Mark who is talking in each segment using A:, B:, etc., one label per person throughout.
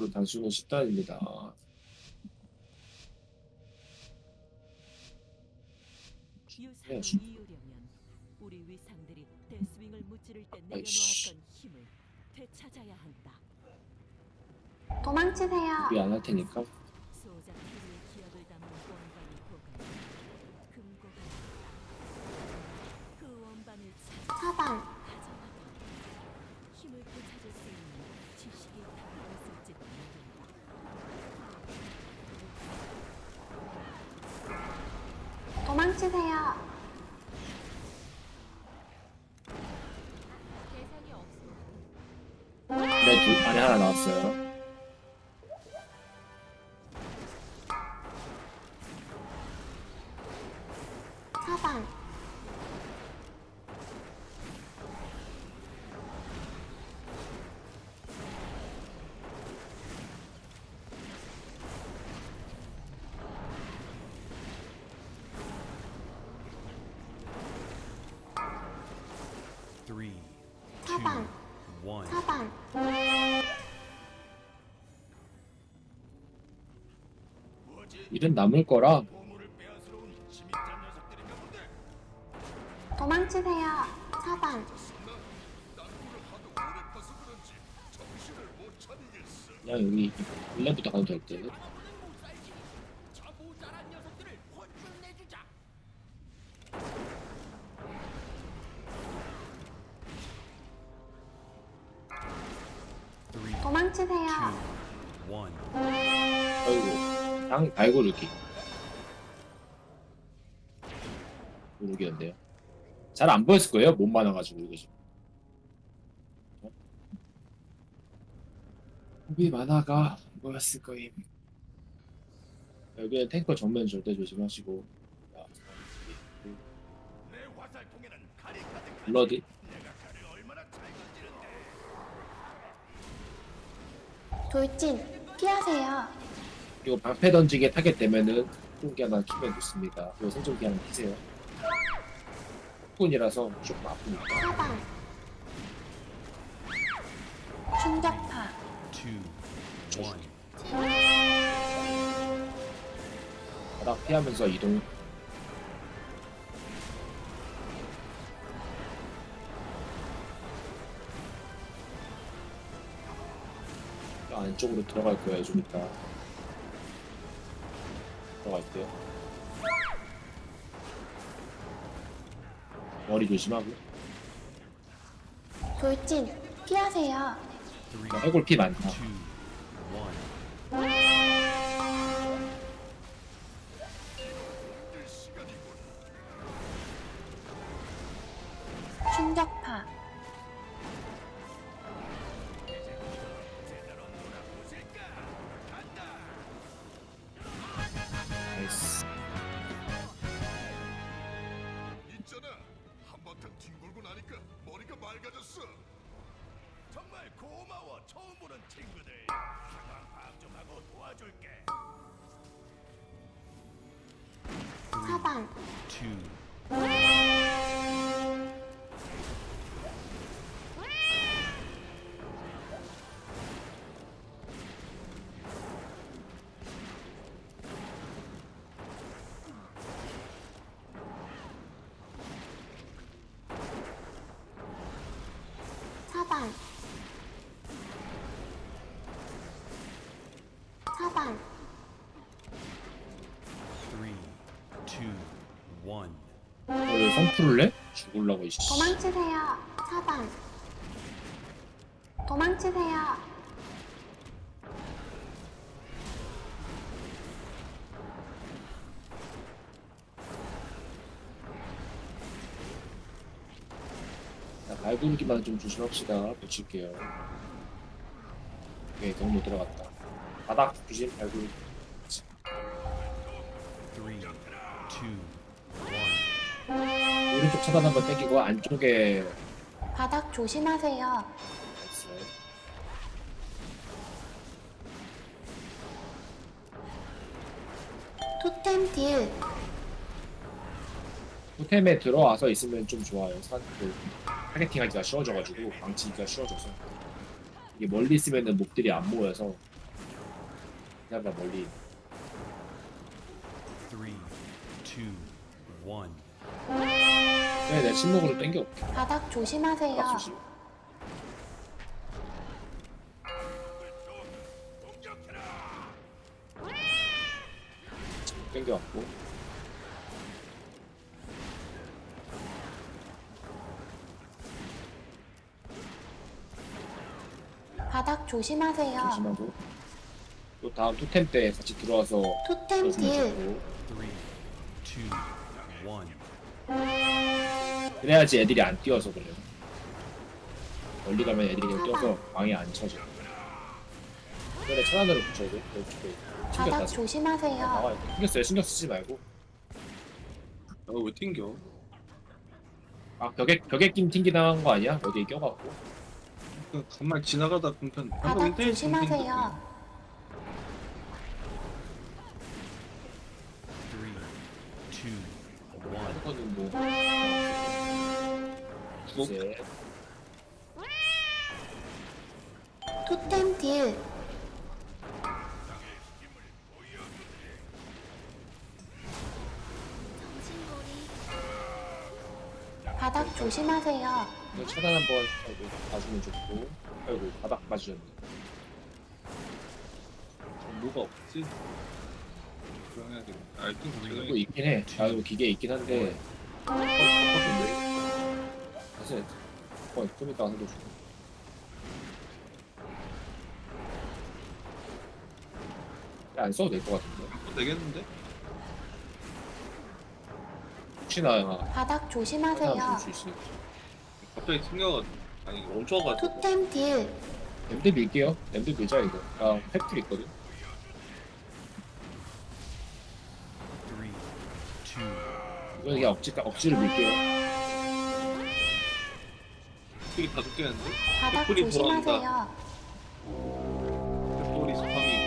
A: 단수는 10단입니다.
B: 유산을
A: 네.
B: 이으려면 우리 위상들이 데스윙을 무찌를 때
A: 아이씨.
B: 내려놓았던 힘을 되찾아야 한다.
C: 도망치세요.
A: 우리 안 할 테니까.
B: 소자 피부의 기억을 담은 원반이 보관. 금고가 있다. 그 원반을 찾아
C: 차단.
B: 가져와봐. 힘을 되찾을 수 있는 지식이 담겨 있을지도 모른다. 없어.
A: 네, 두, 안에 하나 나왔어요. 일은 남을 거라
C: 도망치세요. 차단.
A: 그냥 여기 일렘부터 가도 될 듯.
C: 도망치세요.
A: 아이고, 당, 아이고, 이렇게. 모르겠는데요. 잘 안 보였을 거예요. 못 많아가지고, 이거 지금. 호비 만화가 뭐였을 거임. 여기는 탱커 정면 절대 조심하시고. 자, 블러드?
C: 돌진. 피하세요.
A: 그리고 방패 던지게 타겟 되면은 폭군기 하나 키면 좋습니다. 그리고 생존기 하나 키세요. 폭군이라서 조금 아프니까.
C: 충격파.
D: One.
A: 바닥 피하면서 이동. 저 안쪽으로 들어갈 거예요, 좀 이따. 들어갈게요. 머리 조심하고.
C: 돌진. 피하세요.
A: 해골 피 많다.
D: Two,
A: 내? 죽을라고 이씨.
C: 도망치세요. 차단. 도망치세요.
A: 자, 발굴기만 좀 조심합시다. 붙일게요. 오케이, 너무 못 들어갔다. 바닥 조심, 발굴.
D: Three, two,
A: 차단 한번 땡기고 안쪽에
C: 바닥 조심하세요. 토템 딜.
A: 호템에 들어와서 있으면 좀 좋아요. 산, 그, 타겟팅하기가 쉬워져가지고, 방치기가 쉬워져서. 이게 멀리 있으면은 몹들이 안 모여서 기다려 멀리
D: Three, two, one.
A: 네, 네 내 침묵으로 땡겨올게.
C: 바닥 조심하세요.
A: 땡겨왔고.
C: 바닥 조심하세요.
A: 조심하고. 또 다음 토템 때 같이 들어와서.
C: 토템 딜.
D: 3, 2, 1.
A: 그래야지 애들이 안 뛰어서 그래요 멀리 가면 애들이 그냥 뛰어서 방에 안 쳐져 그래 천안으로 붙여야 돼 이렇게 튕겼다
C: 바닥
A: 지금
C: 조심하세요.
A: 나와요 튕겼어요 신경 쓰지 말고
E: 어, 왜 튕겨?
A: 아 벽에 벽에 낀 튕기 당한 거 아니야? 어디에 껴갖고
E: 그 간만 지나가다 공편
C: 바닥 조심하세요.
D: Three, two, one.
A: 그거는 뭐? 이제.
C: 토템 딜. 바닥 조심하세요.
A: 이거 차단 한번 하고 봐주면 좋고. 아이고 바닥 맞으셨네.
E: 뭐가 없지? 아, 일단
A: 이거 있긴 해. 아, 이거 기계 있긴 한데 사실 어, 좀 이따 와서 줘안 써도 될 것 같은데?
E: 뭐 되겠는데?
A: 혹시나
C: 바닥 조심하세요.
A: 하나 줄수 있으니까
E: 갑자기 튕겨가지고. 아니 멈춰가지고.
C: 토템 딜.
A: 램드 밀게요. 램드 밀자 이거. 아 팩트 있거든. 이거 그냥 억지, 억지로 밀게요
E: 되게 다 죽겠는데?
C: 바닥
E: 벽돌이 돌아온다.
C: 조심하세요.
E: 벽돌이 스파밍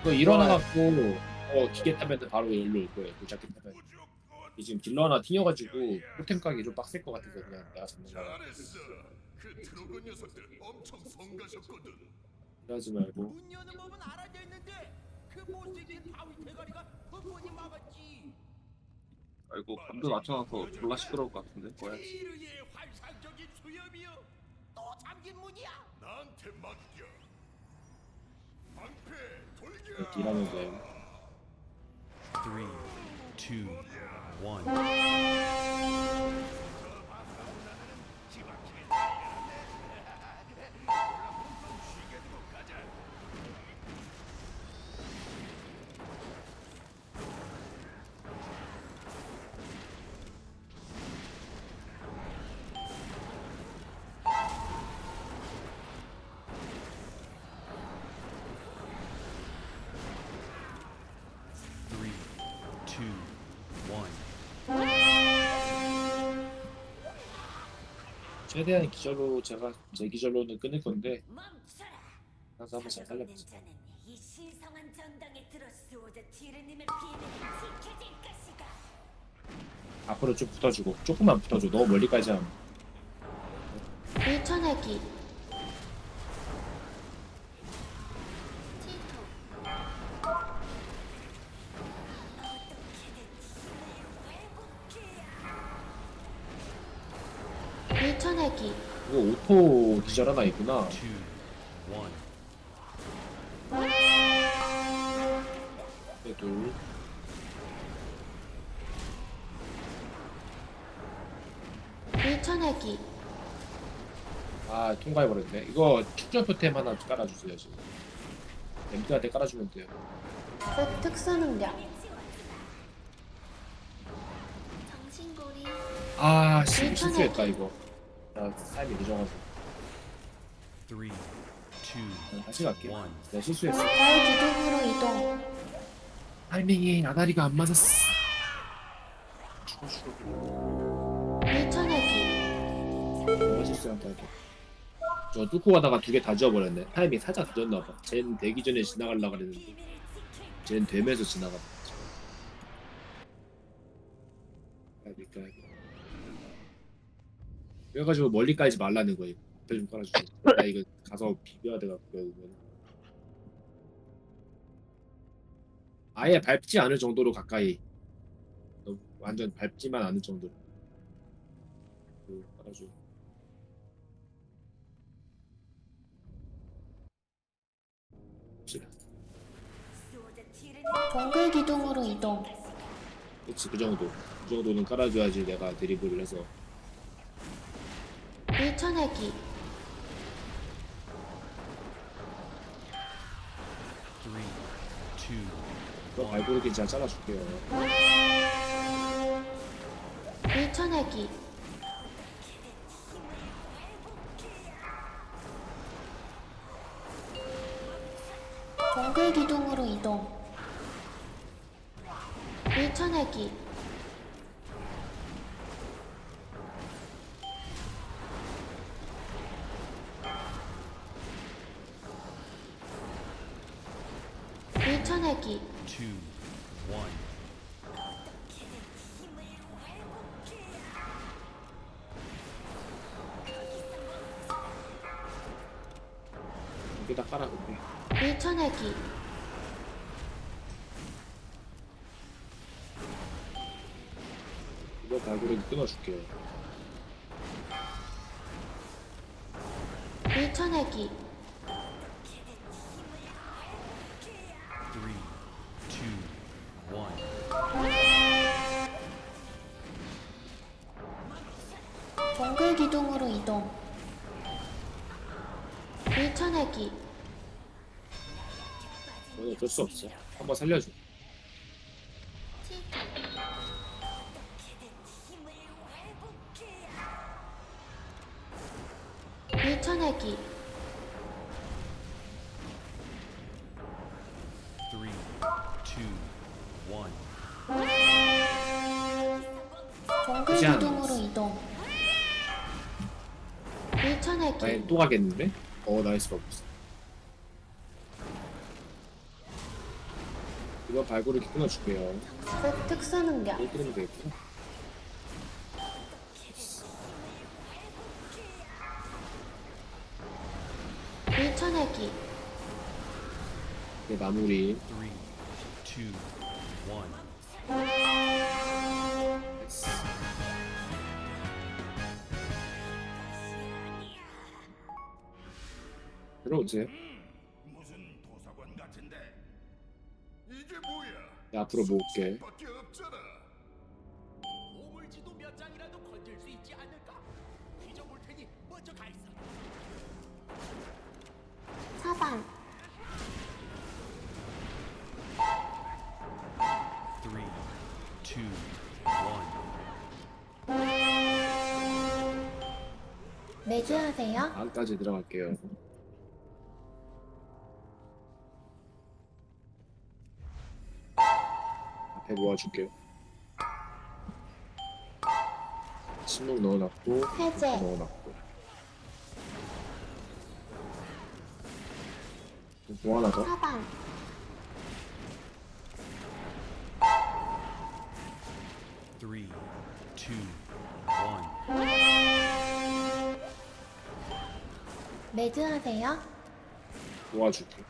A: 이거 일어나갖고 어 기계 타면 바로 일로 올 거예요 도착기 타면 이 지금 딜러 하나 튕겨가지고 포템 가기 좀 빡셀 것 같아서 그냥 내가 잡는 거야
F: 잘했어. 그 트로건 녀석들 엄청 성가셨거든.
A: 이러지 말고
G: 문 여는 법은 알아져 있는데 그 못생긴 바위 대가리가 뻔뻔히 막았지.
E: 아이고 감도 낮춰놔서 졸라 시끄러울 것 같은데 뭐야
G: 이르의 환상적인 수염이여 또 잠긴 문이야.
F: 나한테 맡겨. 방패 돌격.
A: 이렇게 일하면 돼요
D: three, two, one.
A: 최대한 기절로 제가 제 기절로는 끊을 건데. 가서 한번 잘 살려보자
H: 자는 이 신성한 전당에 들어오자 티르님의 비밀이 지켜질 것이다.
A: 앞으로 좀 붙어주고 조금만 붙어줘 너무 멀리까지 하면
C: 밀쳐내기. 밀쳐내기.
A: 이거 오토 기절 하나 있구나. 네, 둘
C: 밀쳐내기.
A: 아 통과해버렸네 이거 축전 포템 하나 깔아주세요 지금 램드한테 깔아주면 돼요
C: 그 특수 능력.
A: 아 씨. 실수했다 이거 나 타이밍 늦어가지고.
D: Three, two,
A: 그냥 다시 갈게
D: one.
A: 내가 실수했어.
C: 별 기둥으로 이동.
A: 타이밍이 나다리가 안 맞았어. 죽어 죽어
C: 밀쳐내기.
A: 내가 실수한다 이거 저 뚫고 가다가 두 개 다 지워버렸네. 타이밍 살짝 늦었나봐. 쟤는 되기 전에 지나가려고 그랬는데. 쟤는 되면서 지나가봐 그래가지고 멀리 깔지 말라는 거예요. 옆에 좀 깔아주고. 나 이거 가서 비벼야 돼갖고 아예 밟지 않을 정도로 가까이. 완전 밟지만 않을 정도로. 그,
H: 깔아주고.
C: 동글 기둥으로 이동.
A: 그치 그 정도. 그 정도는 깔아줘야지 내가 드리블을 해서
C: 밀쳐내기.
D: Three, two,
A: 너 발구르기 잘 잘라줄게요
C: 밀쳐내기. 동글 기둥으로 이동. 밀쳐내기.
A: 이거 발구르기 끊어줄게요
C: 밀쳐내기.
D: Three, two, one.
C: 동글 기둥으로 이동. 밀쳐내기.
A: 너는 어쩔 수 없어 한번 살려줘 않아.
C: 기둥으로 이동. 밀쳐내기.
A: 아니 또 가겠는데? 어 나이스 없어 이거 발구르기 끊어줄게요
C: 급 특수 능력.
A: 또 끊으면 되겠고
C: 밀쳐내기.
A: 이게 마무리 들어오세요
F: 무슨 도서관 같은데? 이게 뭐야?
A: 내 앞으로 모을게
F: 밖에 없잖아.
G: 보물지도 몇 장이라도 건질 수 있지 않을까? 뒤져볼 테니 먼저 가 있어.
C: 사방.
D: Three, two, one.
C: 매주하세요.
A: 안까지 들어갈게요 모아줄게요 침묵 넣어놨고
C: 해제.
A: 넣어놨고 뭐 하나 더?
C: 사방.
D: Three, two, one.
C: 매주하세요.
A: 모아줄게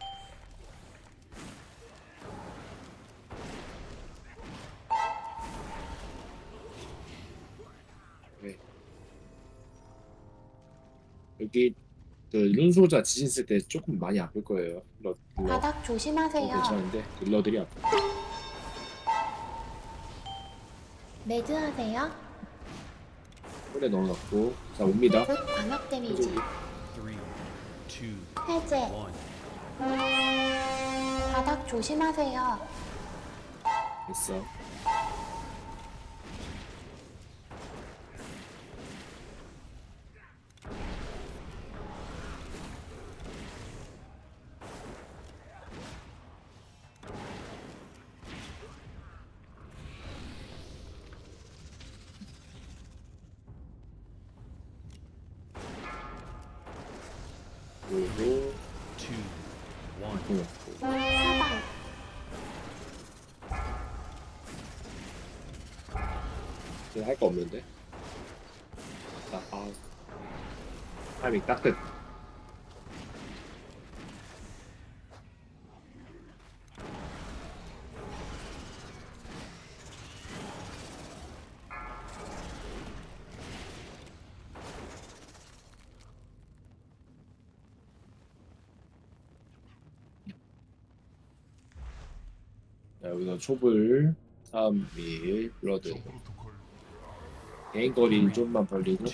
A: 여기 그 lun소자 지진 쓸때 조금 많이 아플 거예요. 딜러, 딜러.
C: 바닥
A: 어,
C: 조심하세요.
A: 괜찮은데 딜러들이 아파.
C: 매주하세요.
A: 홀에 넣어놨고 자 옵니다.
C: 급 광역 데미지.
D: Three, two,
C: 해제.
D: one.
C: 바닥 조심하세요.
A: 됐어. 그리고
C: 사방.
A: 할거 없는데. 자, 아, 타이밍 딱 끝. 여 촉을 3, 2, 블러드 개인 거리 좀만 벌리고.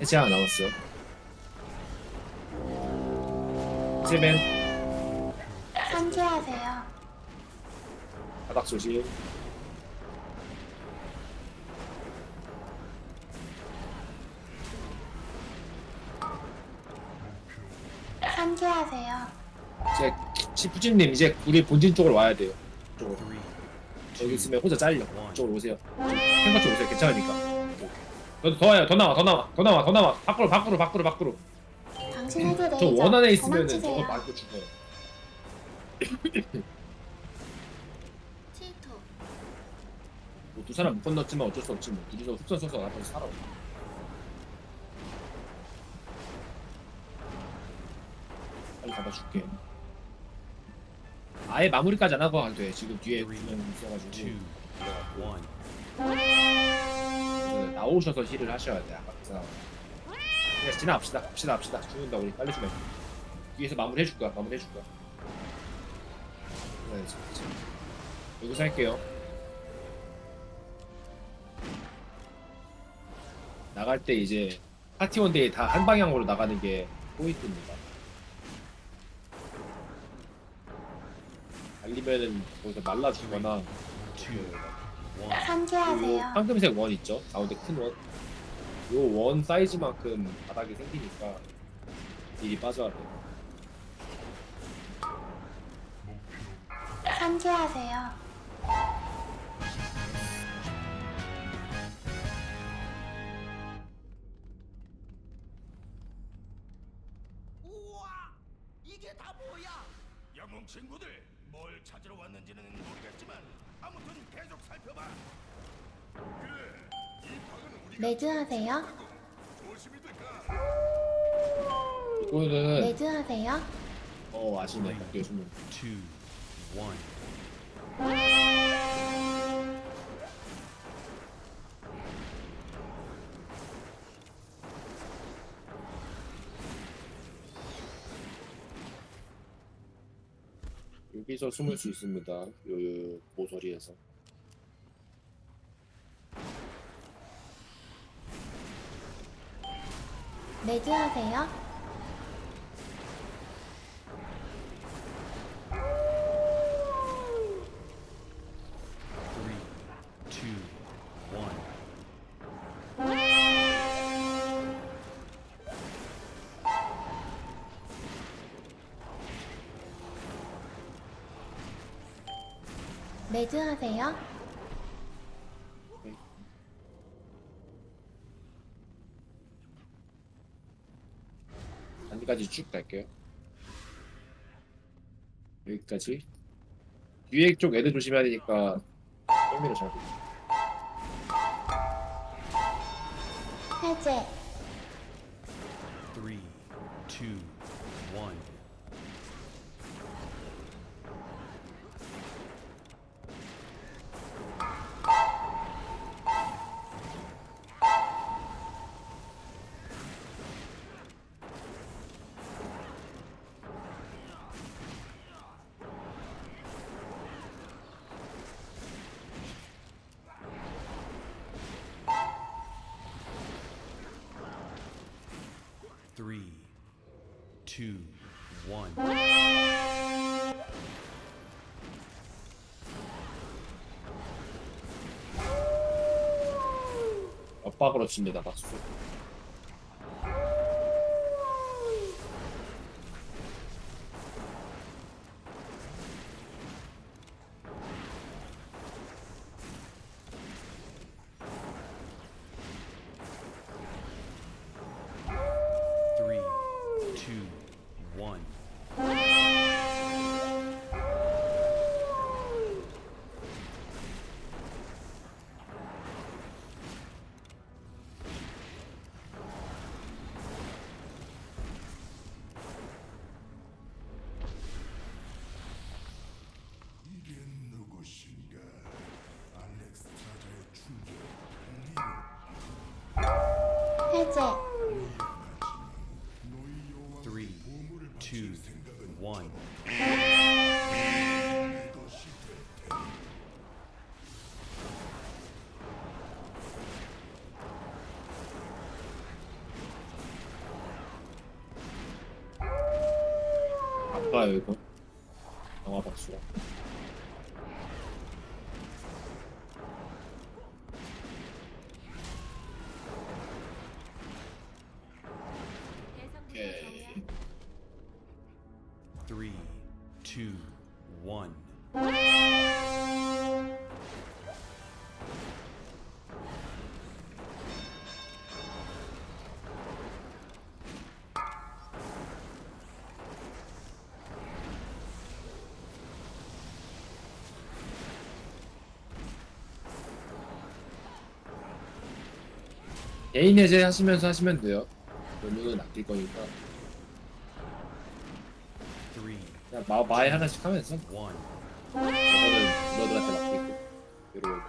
A: 해제 하나 남았어 해제맨
C: 상쾌하세요.
A: 바닥 조심
C: 상쾌하세요.
A: 이제 시프진님 이제 우리 본진 쪽으로 와야 돼요. 쪽으로 여기 있으면 혼자 잘려 이쪽으로 오세요. 탱커 쪽 오세요. 괜찮으니까. 더, 더 와요. 더 나와 더 나와. 더 나와 더 나와. 밖으로 밖으로 밖으로 밖으로.
C: 당신에게
A: 저
C: 레이저.
A: 원 안에 있으면은 저거
C: 도망치세요.
A: 맞고 죽어요.
C: 칠토.
A: 뭐두 사람 못 건넜지만 어쩔 수 없지. 뭐 둘이서 흡선 써서 나중에 살아 빨리 가다 줄게. 아예 마무리까지 안 하고 가도 돼. 지금 뒤에 두명 있어가지고. 그래서 나오셔서 힐을 하셔야 돼 아까 그 사람 그냥 지나갑시다 갑시다 갑시다. 죽는다 우리. 빨리 죽여 뒤에서 마무리 해줄 거야 마무리 해줄 거야. 네, 진짜. 여기서 할게요. 나갈 때 이제 파티원데이 다 한 방향으로 나가는 게 포인트입니다 달리면은 거기서 말라 죽거나
D: Two, one.
A: 요
C: 상쾌하세요.
A: 황금색 원 있죠? 가운데 큰 원. 요 원 사이즈만큼 바닥이 생기니까 일이 빠져야 돼.
C: 상쾌하세요.
G: 우와 이게 다 뭐야?
F: 영웅 친구들 뭘 찾으러 왔는지는 모르겠지만 아무튼 계속 살펴봐. 그래, 이 방은 우리가
C: 레드하세요.
F: 조심히 들까.
A: 이거는
C: 레드하세요.
A: 어 아시네.
D: Two, one.
A: 여기서 숨을 수 있습니다. 요, 요 모서리에서.
C: 레드하세요. 레드 하세요.
A: 단까지 쭉 갈게요. 여기까지. 뒤에 쪽 애들 조심해야 되니까 뺑미를 잘.
C: 해제.
A: 엇박으로 칩니다. 박수.
D: 진짜. 3,
A: 2, 1. 아파요 이거 영화 박수가 개인 해제 하시면서 하시면 돼요 연료는 아낄 거니까
D: Three,
A: 그냥 마, 마에 하나씩 하면서
D: one.
A: 저거는 너들한테 맡기고 이러고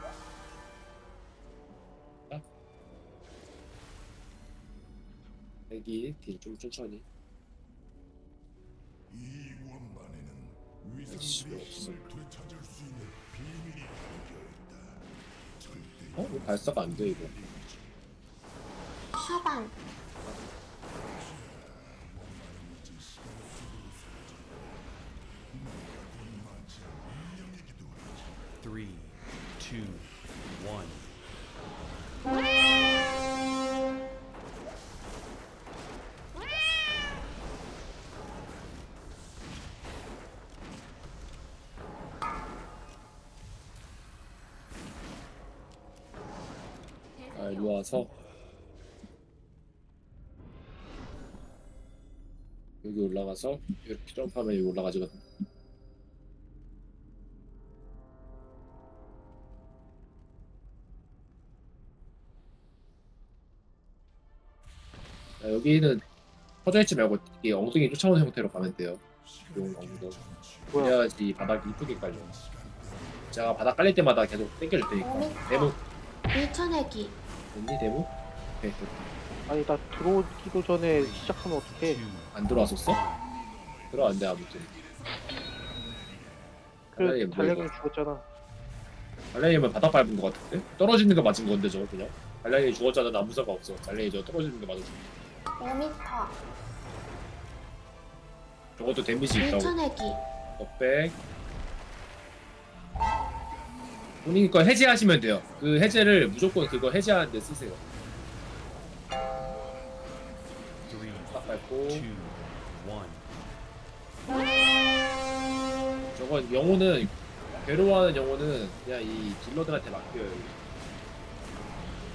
A: 자. 여기 딜좀 천천히
F: 이. 힘을 되찾을 수 있는 비밀이 담겨 있다. 절대
A: 어? 이거 발사가 안 돼 이거
C: 하방.
D: Three, two, one.
A: 아 이리 와서 여기 올라가서 이렇게 점프하면 여기 올라가지거든 자, 여기는 퍼져있지 말고 이 엉덩이 쫓아오는 형태로 가면 돼요 용 엉덩이 그래야지 바닥이 이쁘게 깔려 제가 바닥 깔릴 때마다 계속 땡겨줄 테니까
C: 오미터.
A: 대무
C: 밀쳐내기.
A: 됐니 대무? 오케이 됐.
I: 아니 나 들어오기도 전에 시작하면 어떡해.
A: 안 들어왔었어? 들어왔는데 아무튼.
I: 그
A: 이거?
I: 죽었잖아.
A: 달량이면 바닥 밟은 것 같은데? 떨어지는 거 맞은 건데 저거 그냥? 달량이 죽었잖아. 나 무사가 없어. 달량이 저 떨어지는 거 맞았어.
C: 5m.
A: 저것도 데미지 있다고.
C: 밀쳐내기.
A: 넉백. 본인 거 해제하시면 돼요. 그 해제를 무조건 그거 해제하는데 쓰세요 밟고.
D: one.
A: 저건 영혼은 괴로워하는 영혼은 그냥 이 딜러들한테 맡겨요.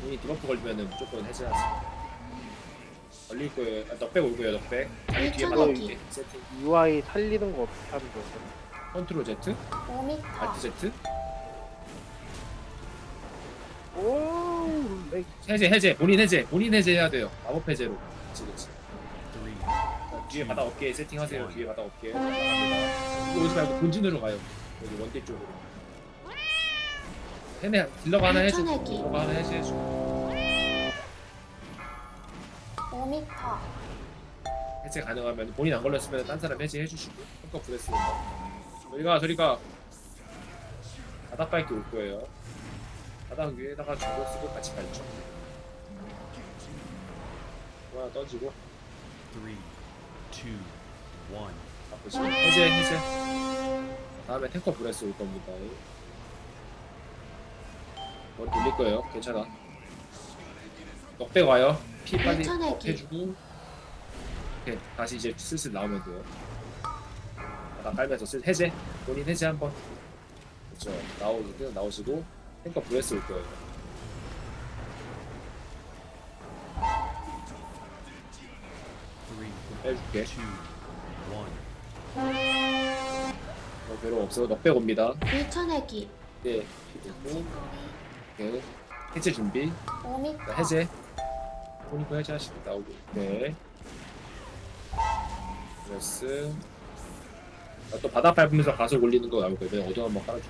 A: 본인이 디버프 걸리면은 무조건 해제하세요. 걸릴 거예요. 아, 넉백 올 거예요 넉백. 자기 뒤에 바닥
C: 밀쳐내기.
A: 올게. 세팅.
I: UI 살리는 거 어떻게 하는 거야
A: 컨트롤 Z? 알트
C: 5m.
A: Z?
I: 오 렉.
A: 해제 해제. 본인 해제. 본인 해제 해야 돼요. 마법 해제로. 그치 그치 뒤에 바닥 어깨 세팅하세요. 뒤에 바닥 어깨. 이거 오지 말고 본진으로 가요. 여기 원딜 쪽으로. 해내 딜러가 하나 해줘.
C: 밀쳐내기.
A: 딜러가 하나 해제해줘.
C: 5m.
A: 해제 가능하면 본인 안 걸렸으면 딴 사람 해제해 주시고 펑커 브레스입니다. 저리가 저리가 바닥 밟기 올 거예요. 바닥 위에다가 주고 쓰고 같이 밟죠. 뭐 하나 던지고.
D: Three.
A: 바꾸시고 해제 해제. 다음에 탱커 브레스 올 겁니다. 머리 돌릴 거예요. 괜찮아. 넉백 와요. 피 빨리 해주고. 오케이. 다시 이제 슬슬 나오면 돼요. 바닥 깔면서 슬 해제. 본인 해제 한번. 그렇죠 나오고 나오시고. 탱커 브레스 올 거예요
D: One.
A: 어, 괴로워 없어 넉백 옵니다
C: 밀쳐내기.
A: 네 피고 오케이 해제 준비 자,
C: 5m.
A: 해제. 보니까 해제 하시고 나오고. 네. 플러스. 아, 또 바닥 밟으면서 가속 올리는 거 나올 거예요. 그냥 어둠 한번 깔아줘.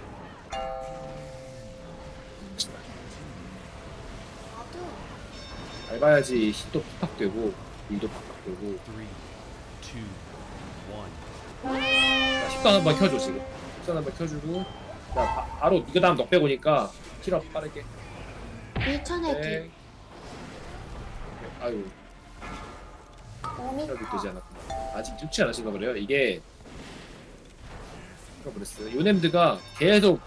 C: 나도.
A: 밟아야지 힘도 팍팍 되고, 일도 팍팍 되고. 자, 1 0 한번 켜줘 지금. 1 0 한번 켜주고. 자 바, 로 이거 그 다음 넉 빼고니까 킬업 빠르게.
C: 밀쳐내기
A: 아유. 킬업이 되지 않았구나. 아직 뚫지 않으신가 그래요. 이게 킬업버렸어요. 요nem드가 계속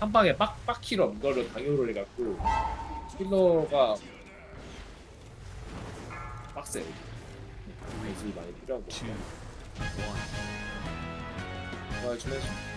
A: 한 방에 빡빡 킬업 이걸로 강요를 해갖고 킬러가 빡세요 연습이 많이 필요하고. 아, 주면